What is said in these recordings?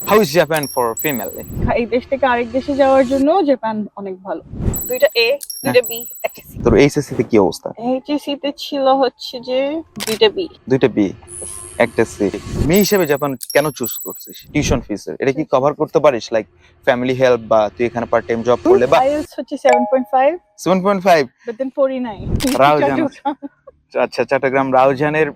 How is Japan for female? এই দেশ থেকে আরেক দেশে যাওয়ার জন্য জাপান অনেক ভালো। দুইটা এ দুইটা বি একটা সি তোর এইচএসসি তে কি অবস্থা? এইচএসসি তে ছিল হচ্ছে যে দুইটা বি দুইটা বি একটা সি মেয়ে হিসেবে জাপান কেন চুজ করছিস? টিউশন ফিস এটা কি কভার করতে পারিস? লাইক ফ্যামিলি হেল্প বা তুই এখানে পার্ট টাইম জব করলে বা আইএলস হচ্ছে 7.5 seven point five but then পড়ি নাই রাও জানো। আচ্ছা চট্টগ্রাম রাউজানের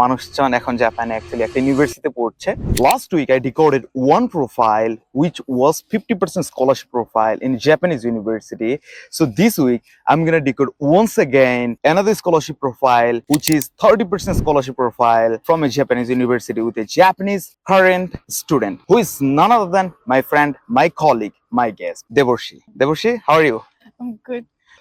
মানুষজন এখন জাপানে অ্যাকচুয়ালি একটা ইউনিভার্সিটিতে পড়ছে। Last week I recorded one profile which was fifty percent scholarship profile in Japanese university so this week আমি gonna record once again another scholarship profile which is thirty percent scholarship profile from a Japanese university Japanese student who is none other than my friend my colleague my guest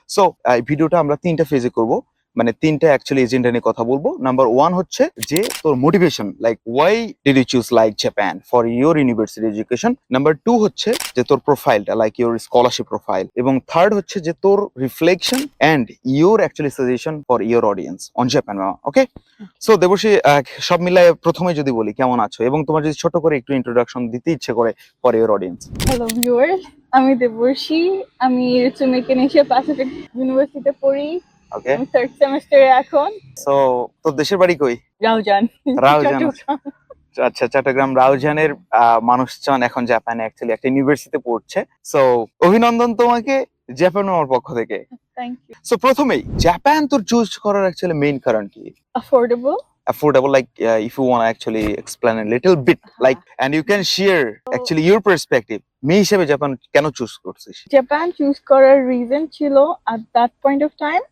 so ভিডিওটা আমরা তিনটা ফেজে করব। মানে তিনটা actually agenda নিয়ে কথা বলব। নাম্বার ওয়ান হচ্ছে যে তোর motivation like why did you choose like Japan for your university education number two হচ্ছে যে তোর প্রোফাইলটা লাইক ইউর স্কলারশিপ প্রোফাইল এবং থার্ড হচ্ছে যে তোর reflection and your actually suggestion for your audience on Japan okay so Debashree সব মিলায় প্রথমে যদি বলি কেমন আছো? এবং তোমার যদি ছোট করে একটু ইন্ট্রোডাকশন দিতে ইচ্ছে করে for your audience hello viewers আমি দেবর্ষী আমি রিচু মেকানিশিয়া প্যাসিফিক ইউনিভার্সিটিতে পড়ি। ওকে থার্ড সেমিস্টারে এখন। সো তোর দেশের বাড়ি কই? রাউজান। রাউজান। আচ্ছা চট্টগ্রাম রাউজানের মানুষজন এখন জাপানে অ্যাকচুয়ালি একটা ইউনিভার্সিটিতে পড়ছে। সো অভিনন্দন তোমাকে জাপান আমার পক্ষ থেকে। থ্যাংক ইউ সো প্রথমেই জাপান তোর চুজ করার অ্যাকচুয়ালি মেইন কারণ কি? Affordable affordable like uh, if you want to actually explain a little bit like and you can share actually your perspective. মেয়ে হিসেবে জাপান কেন চুজ করছিস? জাপান চুজ করার রিজন ছিল at that point of time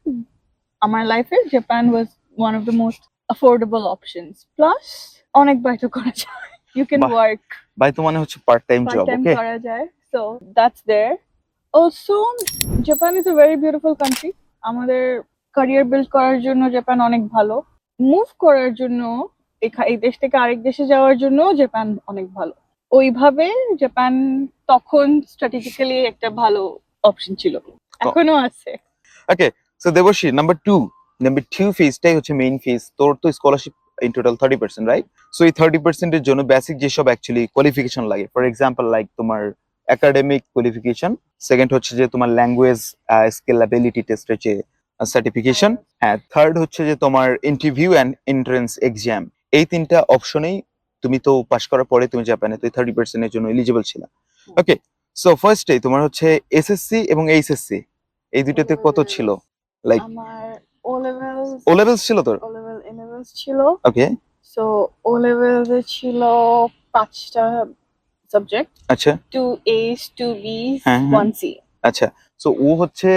আমার লাইফে Japan was one of the most affordable options plus অনেক বাইরে করা যায়। ইউ ক্যান বাহ, ওয়ার্ক ভাই তো মানে হচ্ছে পার্ট টাইম জব ওকে করা যায়। So that's there. Also Japan is a very beautiful country. আমাদের ক্যারিয়ার বিল্ড করার জন্য জাপান অনেক ভালো। মুভ করার জন্য এই দেশ থেকে আরেক দেশে যাওয়ার জন্য জাপান অনেক ভালো। ওইভাবে জাপান তখন স্ট্র্যাটেজিক্যালি একটা ভালো অপশন ছিল। এখনও আছে। Okay so Debashi number two number two ফেজটাই হচ্ছে মেইন ফেজ তোর তো scholarship in total thirty percent right so এই থার্টি পার্সেন্টের জন্য বেসিক যেসব অ্যাকচুয়ালি কোয়ালিফিকেশন লাগে ফর এক্সাম্পল লাইক তোমার একাডেমিক কোয়ালিফিকেশন সেকেন্ড হচ্ছে যে তোমার ল্যাঙ্গুয়েজ স্কিল অ্যাবিলিটি টেস্টের যে সার্টিফিকেশন হ্যাঁ থার্ড হচ্ছে যে তোমার ইন্টারভিউ অ্যান্ড এন্ট্রেন্স এক্সাম এই তিনটা অপশনেই তুমি তো পাশ করার পরে তুমি জাপানে তো থার্টি পার্সেন্টের জন্য এলিজিবল ছিল। ওকে সো ফার্স্টে তোমার হচ্ছে এসএসসি এবং এইচএসসি এই দুটোতে কত ছিল? লাইক ও লেভেলস ছিল তোর? ও লেভেল এ লেভেলস ছিল। ওকে সো ও লেভেলসে ছিল পাঁচটা সাবজেক্ট আচ্ছা। Two S two B. One C আচ্ছা সো ও হচ্ছে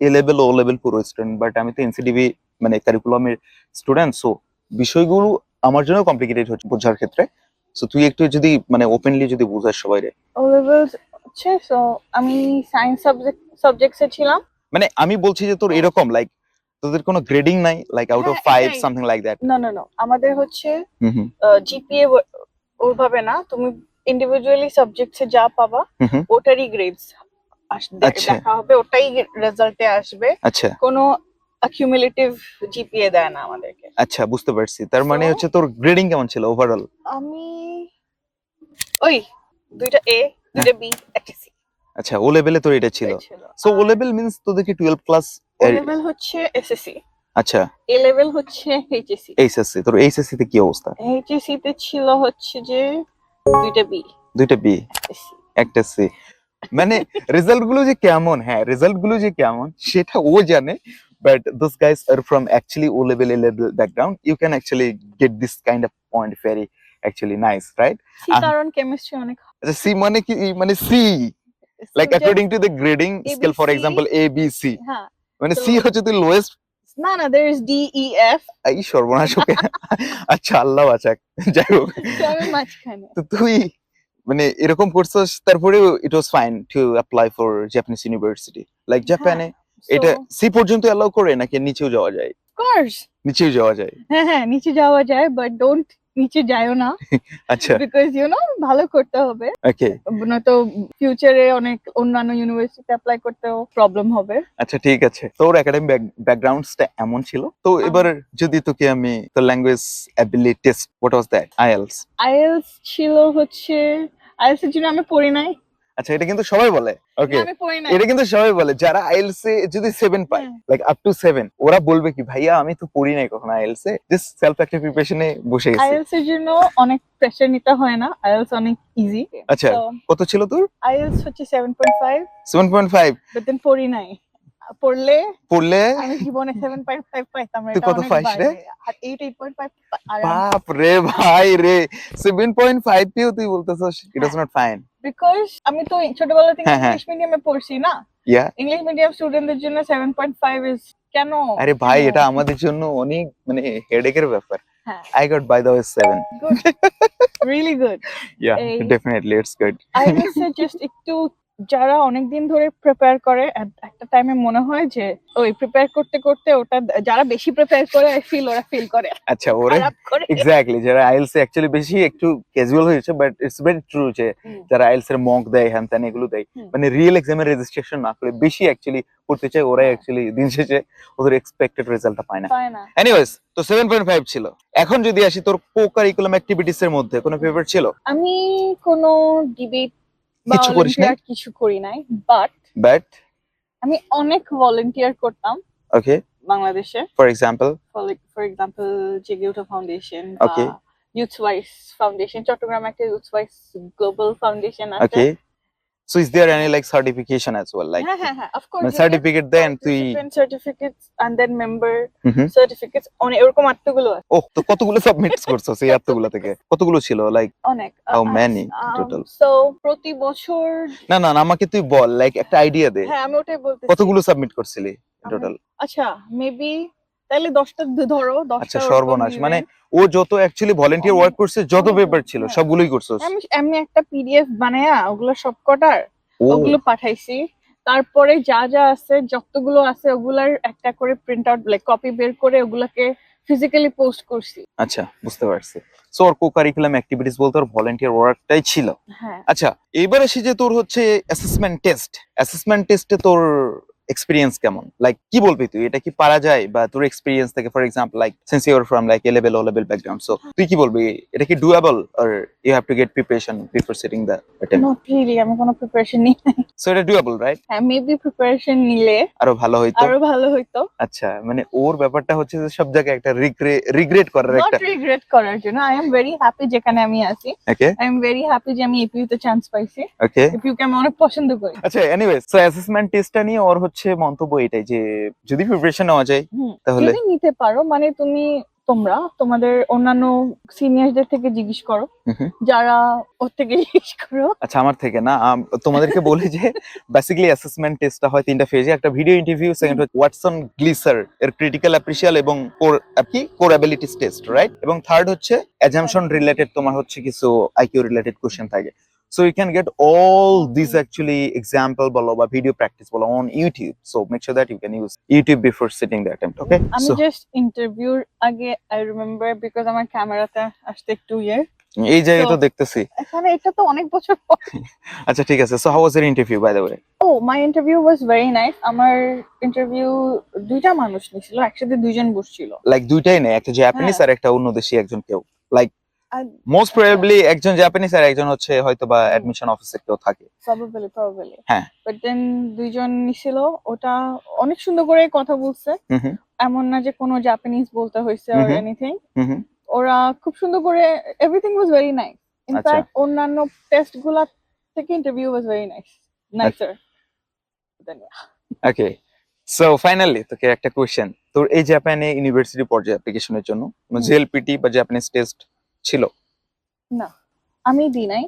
এ লেভেল ও লেভেল পুরো স্টুডেন্ট বাট আমি তো এনসিডিবি মানে কারিকুলামের স্টুডেন্ট সো বিষয়গুলো আমার জন্য কমপ্লিকেটেড হচ্ছে বোঝার ক্ষেত্রে। সো তুই একটু যদি মানে ওপেনলি যদি বোঝাস সবাই ও লেভেলস হচ্ছে সো আমি সায়েন্স সাবজেক্ট সাবজেক্টসে ছিলাম। মানে আমি বলছি যে তোর এরকম লাইক তোদের কোনো গ্রেডিং নাই লাইক আউট অফ হ্যাঁ, ফাইভ সামথিং লাইক দ্যাট না না না আমাদের হচ্ছে জিপিএ ওইভাবে না তুমি ইন্ডিভিজুয়ালি সাবজেক্টসে যা পাবা। ওটারই গ্রেডস। দেখা হবে ওটাই রেজাল্টে আসবে। আচ্ছা। কোনো অ্যাকিউমুলেটিভ জিপিএ দেয় না আমাদেরকে। আচ্ছা বুঝতে পারছি। তার মানে হচ্ছে তোর গ্রেডিং কেমন ছিল ওভারঅল আমি ওই দুইটা এ দুইটা বি একটা সি আচ্ছা ও লেভেলে তোর এটা ছিল। সো ও লেভেল মিন্স তোদেরকে টুয়েলভ ক্লাস ও লেভেল হচ্ছে এসএসসি আচ্ছা। এ লেভেল হচ্ছে এইচএসসি এইচএসসি তোর এইচএসসি তে কি অবস্থা? এইচএসসি তে ছিল হচ্ছে যে দুইটা বি দুইটা বি একটা সি মানে রেজাল্টগুলো যে কেমন হ্যাঁ রেজাল্টগুলো যে কেমন সেটা ও জানে but those guys are from actually O level A level background you can actually get this kind of point very actually nice right C কারণ কেমিস্ট্রি অনেক আচ্ছা সি মানে কি? মানে C like according to the grading scale for example A B C মানে C হচ্ছে তুই lowest না না there is D E F এই সর্বনাশ আচ্ছা আল্লাহ বাঁচাক। যাই হোক। তো তুই মানে এরকম করছিস তারপরে it was fine to apply for Japanese university like Japan এটা সি পর্যন্ত অ্যালাউ করে নাকি নিচেও যাওয়া যায়? কোর্স নিচেও যাওয়া যায়? হ্যাঁ হ্যাঁ নিচে যাওয়া যায় বাট ডোন্ট নিচে যায়ও না। আচ্ছা। বিকজ ইউ নো ভালো করতে হবে। ওকে নয়তো ফিউচারে অনেক অন্যান্য ইউনিভার্সিটি অ্যাপ্লাই করতেও প্রবলেম হবে। আচ্ছা ঠিক আছে। তোর একাডেমিক ব্যাকগ্রাউন্ডসটা এমন ছিল? তো এবার যদি তোকে আমি তো language ability test what was that IELTS IELTS ছিল হচ্ছে আইএলস এর জন্য আমি পড়ি নাই। আচ্ছা এটা কিন্তু সবাই বলে। ওকে এটা কিন্তু সবাই বলে। যারা আইএলস এ যদি সেভেন পায়। লাইক আপ টু সেভেন ওরা বলবে কি ভাইয়া আমি তো পড়ি নাই কখনো আইএলস এ। জাস্ট সেলফ একটা প্রিপারেশনে বসে গেছি। আইএলস এর জন্য অনেক প্রেসার নিতে হয় না। আইএলস অনেক ইজি আচ্ছা কত ছিল তোর? আইএলস হচ্ছে seven point five seven point five but then পড়ি নাই। পড়লে পড়লে? আমি জীবনে সেভেন পয়েন্ট ফাইভ পাইতাম তুই কত পাইস রে? আর এইট এইট পয়েন্ট ফাইভ বাপ রে ভাই রে। সেভেন পয়েন্ট ফাইভ তুই বলতেছিস it was not fine because আমি তো ছোটবেলা থেকে হ্যাঁ, হ্যাঁ। ইংলিশ মিডিয়ামে পড়ছি না? ইয়া। ইংলিশ মিডিয়াম স্টুডেন্টদের জন্য সেভেন পয়েন্ট ফাইভ ইজ কেন? আরে ভাই এটা আমাদের জন্য অনেক মানে হেডেকের ব্যাপার। হ্যাঁ। I got by the way seven good really good yeah এই- ডেফিনেটলি ইটস গুড আইএলটিএস এ জাস্ট একটু যারা অনেকদিন ধরে প্রিপেয়ার করে একটা টাইমে মনে হয় যে ওই প্রিপেয়ার করতে করতে ওটা যারা বেশি প্রিপেয়ার করে আই ফিল ওরা ফিল করে। আচ্ছা ওরে এক্স্যাক্টলি যারা আইএলস অ্যাকচুয়ালি বেশি একটু ক্যাজুয়াল হয়েছে বাট ইটস ভেরি ট্রু যে যারা আইএলস এর মক দেয় হ্যান ত্যান এগুলো দেয় মানে রিয়েল এক্সামের রেজিস্ট্রেশন না করে বেশি অ্যাকচুয়ালি করতে চায় ওরাই অ্যাকচুয়ালি দিন শেষে ওদের এক্সপেক্টেড রেজাল্টটা পায় না। এনিওয়েজ তো সেভেন পয়েন্ট ফাইভ ছিল। এখন যদি আসি তোর কো কারিকুলাম অ্যাক্টিভিটিস এর মধ্যে কোনো ফেভারিট ছিল? আমি কোনো ডিবেট কিছু করিস নাই? কিছু করি নাই বাট বাট আমি অনেক ভলান্টিয়ার করতাম ওকে বাংলাদেশে। For example for example জেগিউটো Foundation okay Youth Wise Foundation Chattogram একটা ইউথ ওয়াইস গ্লোবাল ফাউন্ডেশন আছে okay so is there any like certification as well like হ্যাঁ হ্যাঁ হ্যাঁ অফ মানে সার্টিফিকেট দেন তুই certificates and then member hmm certificates অনেক এরকম আত্মগুলো আছে। ও তো কতগুলো সাবমিট করছ সেই এতগুলো থেকে? কতগুলো ছিল লাইক অনেক। How many total? সো প্রতি বছর না না না, আমাকে তুই বল লাইক একটা আইডিয়া দে। হ্যাঁ আমি ওটাই বলতে কতগুলো সাবমিট করছিলি টোটাল আচ্ছা মেবি তাহলে দশটা ধ- ধরো দশটা আচ্ছা সর্বনাশ। মানে ও যত অ্যাকচুয়ালি ভলেন্টিয়ার ওয়ার্ক করছে যত পেপার ছিল। সবগুলোই করছস আমি এমনি একটা পিডিএফ বানায়া ওগুলো সব কটার ওগুলো পাঠাইছি। তারপরে যা যা আছে যতগুলো আছে ওগুলার একটা করে প্রিন্ট আউট লাইক কপি বের করে ওগুলাকে ফিজিক্যালি পোস্ট করছি। আচ্ছা বুঝতে পারছি। সো ওর কো কারিকুলাম অ্যাক্টিভিটিস বলতে ওর ভলেন্টিয়ার ওয়ার্কটাই ছিল। হ্যাঁ। আচ্ছা এবার আসি যে তোর হচ্ছে অ্যাসেসমেন্ট টেস্ট অ্যাসেসমেন্ট টেস্টে তোর এক্সপিরিয়েন্স কেমন? লাইক কি বলবি তুই? এটা কি পারা যায়? বা তোর এক্সপিরিয়েন্স থেকে for example like since your from like A level O level background so তুই কি বলবি? এটা কি doable or you have to get preparation before sitting the attempt not really আমি কোনো প্রিপারেশন নিই। সো এটা ডুয়েবল রাইট হ্যাঁ মেবি প্রিপারেশন নিলে আরও ভালো হইতো। আরও ভালো হইতো। আচ্ছা মানে ওর ব্যাপারটা হচ্ছে যে সব জায়গায় একটা রিগ্রেট করার একটা নট রিগ্রেট করার জন্য। আই এম ভেরি হ্যাপি যেখানে আমি আছি। Okay I am very happy যে আমি এপিইউ তে চান্স পাইছি। ওকে এপিইউ কে আমি অনেক পছন্দ করি। আচ্ছা এনিওয়ে সো অ্যাসেসমেন্ট টেস্টটা নিয়ে ওর হচ্ছে মন্তব্য এটাই যে যদি প্রিপারেশন নেওয়া যায় তাহলে। যদি নিতে পারো মানে তুমি তোমরা তোমাদের অন্যান্য সিনিয়রদের থেকে জিজ্ঞেস করো। যারা ওর থেকে জিজ্ঞেস করো। আচ্ছা আমার থেকে না তোমাদেরকে বলি যে বেসিক্যালি অ্যাসেসমেন্ট টেস্টটা হয় তিনটা ফেজে একটা ভিডিও ইন্টারভিউ সেকেন্ড হচ্ছে ওয়াটসন গ্লিসার এর ক্রিটিক্যাল অ্যাপ্রিশিয়াল এবং কোর কি? কোর অ্যাবিলিটিস টেস্ট রাইট এবং থার্ড হচ্ছে অ্যাজাম্পশন রিলেটেড তোমার হচ্ছে কিছু আইকিউ রিলেটেড কোশ্চেন থাকে। So you can get all this actually example বলো বা ভিডিও প্র্যাকটিস বলো on YouTube so make sure that you can use YouTube before sitting the attempt okay আমি so just ইন্টারভিউর আগে আই রিমেম্বার বিকজ আমার ক্যামেরাতে আসতে একটু ইয়ে। এই জায়গায় তো So- দেখতেছি। এখানে এটা তো অনেক বছর আচ্ছা ঠিক আছে। So how was your interview by the way oh my interview was very nice আমার ইন্টারভিউ দুইটা মানুষ নিছিল একসাথে দুইজন বসছিল। লাইক দুইটাই নেই একটা জাপানিজ হ্যাঁ। আর একটা অন্য দেশি একজন কেউ। লাইক মোস্ট প্রবাবলি একজন জাপানিজ আর একজন হচ্ছে হয়তো বা অ্যাডমিশন অফিসে কেউ থাকে। প্রবাবলি প্রবাবলি হ্যাঁ। বাট দেন দুইজন নিছিল ওটা অনেক সুন্দর করে কথা বলছে। এমন না যে কোনো জাপানিজ বলতে হয়েছে অর এনিথিং। ওরা খুব সুন্দর করে everything was very nice in fact অন্যান্য টেস্টগুলা থেকে interview was very nice nicer okay so finally তোকে একটা কোশ্চেন তোর এই জাপানে ইউনিভার্সিটি পর্যায়ে অ্যাপ্লিকেশনের জন্য হুম। জেএলপিটি বা জাপানিজ টেস্ট ছিল? না আমি দিই নাই।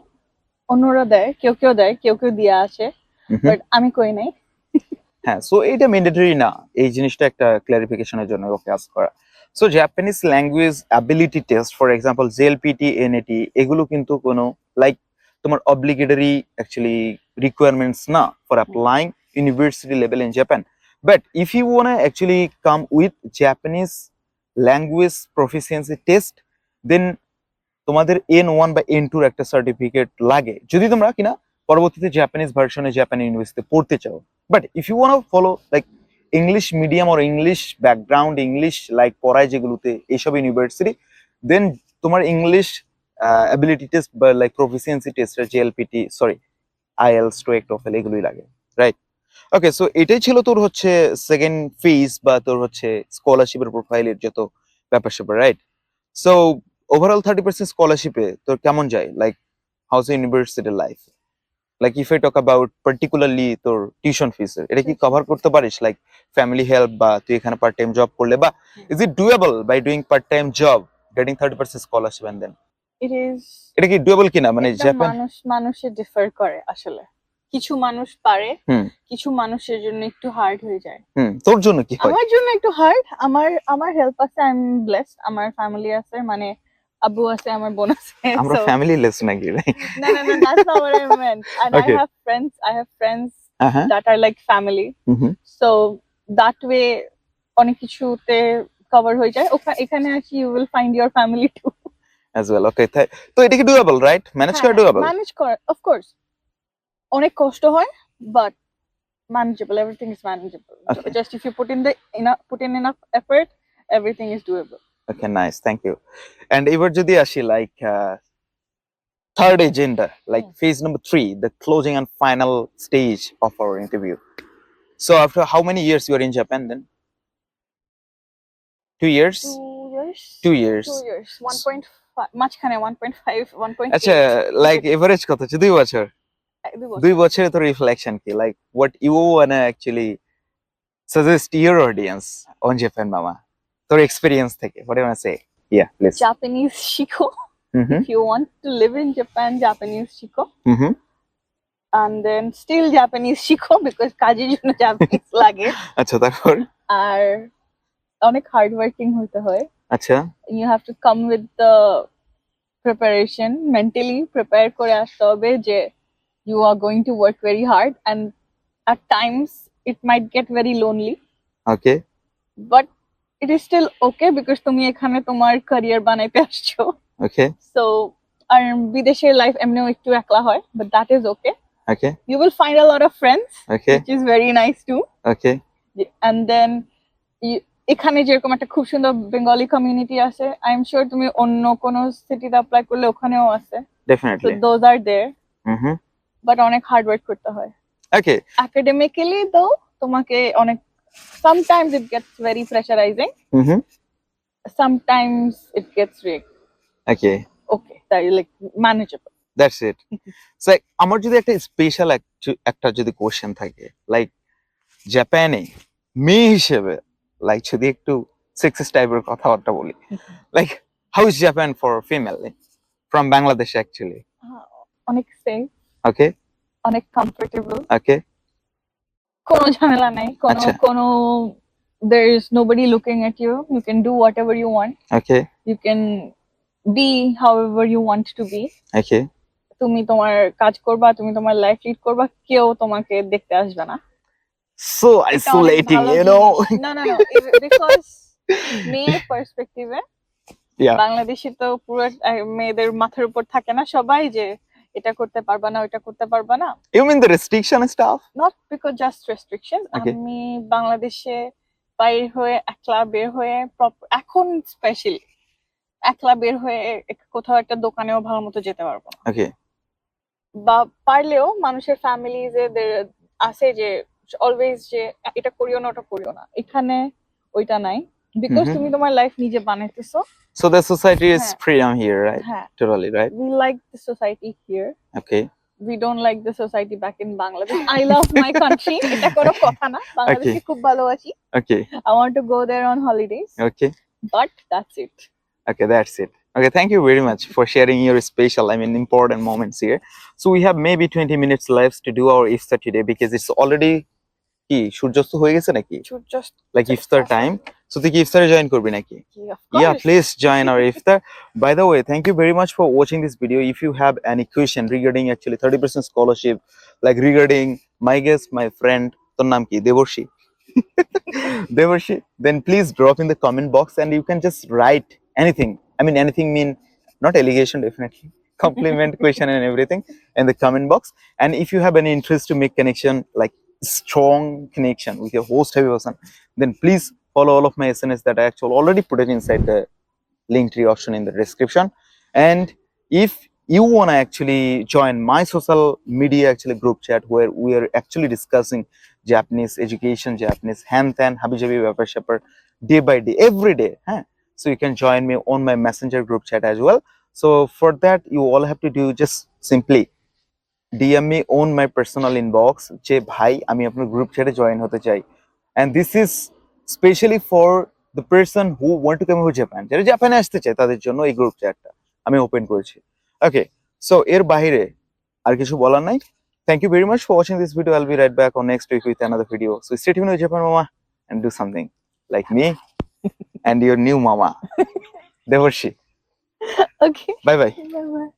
অন্যরা দেয় কেউ কেউ দেয় কেউ কেউ দিয়া আছে। বাট আমি কই নাই। হ্যাঁ সো এটা ম্যান্ডেটরি না। এই জিনিসটা একটা ক্লারিফিকেশনের জন্য ওকে আস করা। So Japanese language ability test for example JLPT NAT এগুলো কিন্তু কোনো লাইক তোমার অব্লিগেটরি অ্যাকচুয়ালি রিকোয়ারমেন্টস না for applying university level in Japan but if you want actually come with Japanese language proficiency test then তোমাদের N one বা N টুর একটা certificate লাগে। যদি তোমরা কিনা পরবর্তীতে জাপানিজ ভার্সনে জাপান ইউনিভার্সিটিতে পড়তে চাও। But if you want follow like English medium or English background English like পড়ায় যেগুলোতে এইসব ইউনিভার্সিটি দেন তোমার ইংলিশ অ্যাবিলিটি টেস্ট বা like proficiency test JLPT sorry IELTS to TOEFL এগুলোই লাগে রাইট ওকে সো এটাই ছিল তোর হচ্ছে সেকেন্ড ফেজ বা তোর হচ্ছে স্কলারশিপের প্রোফাইলের যত ব্যাপার স্যাপার right so overall thirty percent স্কলারশিপে তোর কেমন যায়? Like how's university life like if I talk about particularly তোর টিউশন ফিস এটা কি কভার করতে পারিস? লাইক ফ্যামিলি হেল্প বা তুই এখানে পার্ট টাইম জব করলে বা is it doable by doing part time job getting thirty percent scholarship and then it is এটা কি ডুয়েবল কিনা? মানে জাপান মানুষ মানুষে ডিফার করে আসলে। কিছু মানুষ পারে। কিছু মানুষের জন্য একটু হার্ড হয়ে যায়। তোর জন্য কি হয়? আমার জন্য একটু হার্ড আমার আমার হেল্প আছে আই এম ব্লেসড আমার ফ্যামিলি আছে মানে আব্বু আছে আমার বোন আছে আমরা so- ফ্যামিলি লেস নাকি right? no no no that's not what I meant and Okay. I have friends I have friends Uh-huh. that are like family Mhm. so that way অনেক কিছুতে কভার হয়ে যায় ওখা- এখানে আসি you will find your family too as well okay তাই- তো এটা কি ডুয়েবল রাইট ম্যানেজ করা ডুয়েবল ম্যানেজ করা অফ কোর্স অনেক কষ্ট হয় but manageable everything is manageable Okay. Just if you put in the enough put in enough effort everything is doable okay nice thank you and এবার যদি আসি like third agenda like Hmm. Phase number three the closing and final stage of our interview so after how many years you are in Japan then two years two years. Two years two years. 1.5 মাঝখানে 1.5 1.8 আচ্ছা like average কত হচ্ছে দুই বছর দুই বছর। দুই বছরে তো রিফ্লেকশন কি like what you wanna actually suggest your audience on Japan Mama তোর এক্সপেরিয়েন্স থেকে what you say yeah please Japanese শিখো if you want to live in Japan Japanese শিখো hmm and then still Japanese শিখো because কাজের জন্য Japanese লাগে আচ্ছা তারপর আর অনেক হার্ড ওয়ার্কিং হতে হয় আচ্ছা you have to come with the preparation mentally prepare করে আসতে হবে যে you are going to work very hard and at times it might get very lonely okay but it is still okay because তুমি এখানে তোমার career বানাইতে আসছো। ওকে so আর বিদেশের লাইফ এমনিও একটু একলা হয় but that is okay okay you will find a lot of friends okay which is very nice too okay and then you- এখানে যেরকম একটা খুব সুন্দর বেঙ্গলি কমিউনিটি আছে আই এম শিওর তুমি অন্য কোনো সিটিতে অ্যাপ্লাই করলে ওখানেও আছে। Definitely those are there hmm but অনেক হার্ড ওয়ার্ক করতে হয়। ওকে একাডেমিক্যালি তো তোমাকে অনেক sometimes it gets very pressurizing. Hmm sometimes it gets really okay okay that like manageable. That's it so আমার যদি একটা স্পেশাল একটা যদি কোশ্চেন থাকে লাইক জাপানে মেয়ে হিসেবে লাইক যদি একটু সেক্সিস টাইপের কথাবার্তা বলি like how is Japan for female from Bangladesh actually অনেক সেফ ওকে অনেক কমফোর্টেবল ওকে কোনো ঝামেলা নাই কোনো আচ্ছা। কোনো there is nobody looking at you you can do whatever you want okay you can be however you want to be ওকে তুমি তোমার কাজ করবা তুমি তোমার লাইফ লিড করবা কেউ তোমাকে দেখতে আসবে না সো এটা অনেক আইসোলেটিং ভালো ইউ নো জিনিস। না না না বিকজ মেয়ের পার্সপেক্টিভে Yeah. বাংলাদেশে তো পুরো আহ, মেয়েদের মাথার উপর থাকে না সবাই যে এটা করতে পারবা না ওইটা করতে পারবা না। You mean the restriction stuff not because just restriction আমি বাংলাদেশে বাইর হয়ে একলা বের হয়ে এখন স্পেশালি একলা বের হয়ে কোথাও একটা দোকানেও ভালো মতো যেতে পারব না। ওকে বা পারলেও মানুষের ফ্যামিলি যে আছে যে অলওয়েজ যে এটা করিও না ওটা করিও না। এখানে ওইটা নাই। Because Mhm. তুমি তোমার লাইফ নিজে বানাইতেছো সো দ্য সোসাইটি ইজ হ্যাঁ। ফ্রিডম হিয়ার রাইট হ্যাঁ totally right we like the society here okay we don't like the society back in Bangladesh I love my country এটা কোনো কথা না বাংলাদেশে খুব ভালোবাসি ওকে I want to go there on holidays, okay but that's it. Okay, that's it. Okay, thank you very much for sharing your special, I mean, important moments here. So we have maybe 20 minutes left to do our iftar today because it's already কি সূর্যাস্ত হয়ে গেছে নাকি just like ইফতার time so তুই কি ইফতারে join করবি নাকি of course. Yeah, please join our iftar. By the way, thank you very much for watching this video. If you have any question regarding actually 30% scholarship, like regarding my guest, my friend, তোর নাম কি দেবর্ষি দেবর্ষি then please drop in the comment box and you can just write anything. I mean anything mean not allegation definitely. Compliment question and everything in the comment box. And if you have any interest to make connection, like strong connection with your host heavy person, then please follow all of my SNS that I actually already put it inside the link tree option in the description. And if you wanna actually join my social media actually group chat where we are actually discussing Japanese education, Japanese hand and habi jabi ব্যাপার স্যাপার day by day, every day. Huh? So you can join me on my messenger group chat as well. So for that, you all have to do just simply DM me on my personal inbox যে ভাই আমি আপনার group চ্যাটে join হতে চাই and this is specially for the person who want to come to Japan যারা জাপানে আসতে চায় তাদের জন্য এই গ্রুপ চ্যাটটা আমি ওপেন করেছি। ওকে সো এর বাইরে আর কিছু বলার নাই। Thank you very much for watching this video I'll be right back on next week with another video so stay tune with Japan Mama and do something like me and your new mama. Debarshi Okay. Bye bye Bye bye.